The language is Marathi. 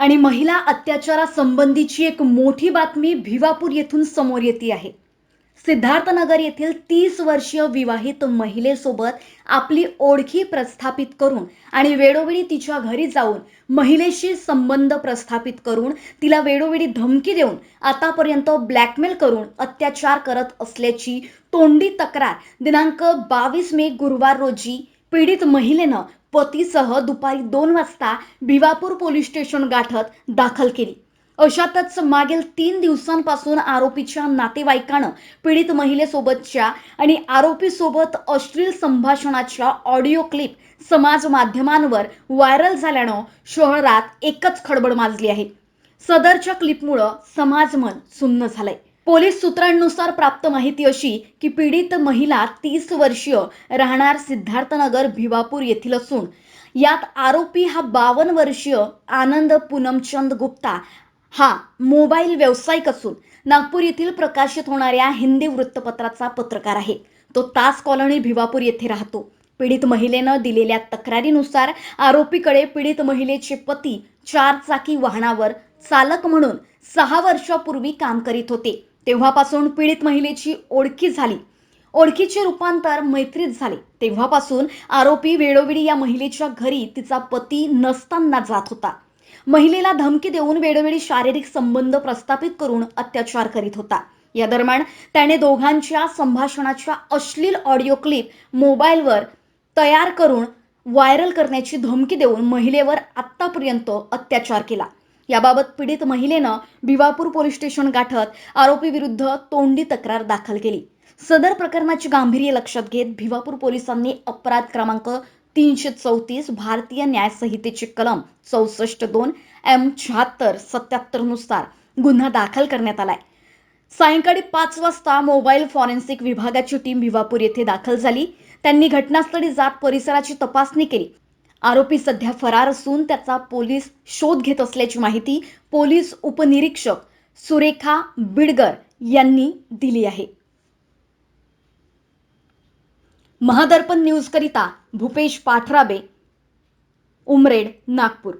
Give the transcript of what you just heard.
आणि महिला अत्याचारासंबंधीची एक मोठी बातमी भिवापूर येथून समोर येते आहे. सिद्धार्थनगर येथील तीस वर्षीय विवाहित महिलेसोबत आपली ओळखी प्रस्थापित करून आणि वेळोवेळी तिच्या घरी जाऊन महिलेशी संबंध प्रस्थापित करून तिला वेळोवेळी धमकी देऊन आतापर्यंत ब्लॅकमेल करून अत्याचार करत असल्याची तोंडी तक्रार दिनांक बावीस मे गुरुवार रोजी पीडित महिलेनं पतीसह दुपारी दोन वाजता भिवापूर पोलीस स्टेशन गाठत दाखल केली. अशातच मागील तीन दिवसांपासून आरोपीच्या नातेवाईकानं पीडित महिलेसोबतच्या आणि आरोपीसोबत अश्लील संभाषणाच्या ऑडिओ क्लिप समाज माध्यमांवर व्हायरल झाल्यानं शहरात एकच खळबळ माजली आहे. सदरच्या क्लिपमुळं समाजमन सुन्न झालंय. पोलीस सूत्रांनुसार प्राप्त माहिती अशी की पीडित महिला तीस वर्षीय राहणार सिद्धार्थनगर भिवापूर येथील असून यात आरोपी हा बावन्न वर्षीय आनंद पूनमचंद गुप्ता हा मोबाईल व्यावसायिक असून नागपूर येथील प्रकाशित होणाऱ्या हिंदी वृत्तपत्राचा पत्रकार आहे. तो तास कॉलनी भिवापूर येथे राहतो. पीडित महिलेनं दिलेल्या तक्रारीनुसार आरोपीकडे पीडित महिलेचे पती चार चाकी वाहनावर चालक म्हणून सहा वर्षापूर्वी काम करीत होते. तेव्हापासून पीडित महिलेची ओळखी झाली. ओळखीचे रूपांतर मैत्रीत झाले. तेव्हापासून आरोपी वेळोवेळी या महिलेच्या घरी तिचा पती नसताना जात होता. महिलेला धमकी देऊन वेळोवेळी शारीरिक संबंध प्रस्थापित करून अत्याचार करीत होता. या दरम्यान त्याने दोघांच्या संभाषणाच्या अश्लील ऑडिओ क्लिप मोबाईलवर तयार करून व्हायरल करण्याची धमकी देऊन महिलेवर आत्तापर्यंत अत्याचार केला. याबाबत पीडित महिलेनं भिवापूर पोलीस स्टेशन गाठत आरोपी विरुद्ध तोंडी तक्रार दाखल केली. सदर प्रकरणाची गांभीर्य लक्षात घेत भिवापूर पोलिसांनी अपराध क्रमांक तीनशे चौतीस भारतीय न्याय संहितेचे कलम चौसष्ट दोन एम शहात्तर सत्याहत्तरनुसार गुन्हा दाखल करण्यात आलाय. सायंकाळी पाच वाजता मोबाईल फॉरेन्सिक विभागाची टीम भिवापूर येथे दाखल झाली. त्यांनी घटनास्थळी जात परिसराची तपासणी केली. आरोपी सध्या फरार असून त्याचा पोलीस शोध घेत असल्याची माहिती पोलीस उपनिरीक्षक सुरेखा बिडगर यांनी दिली आहे. महादर्पण न्यूज करिता भूपेश पाठराबे उमरेड नागपूर.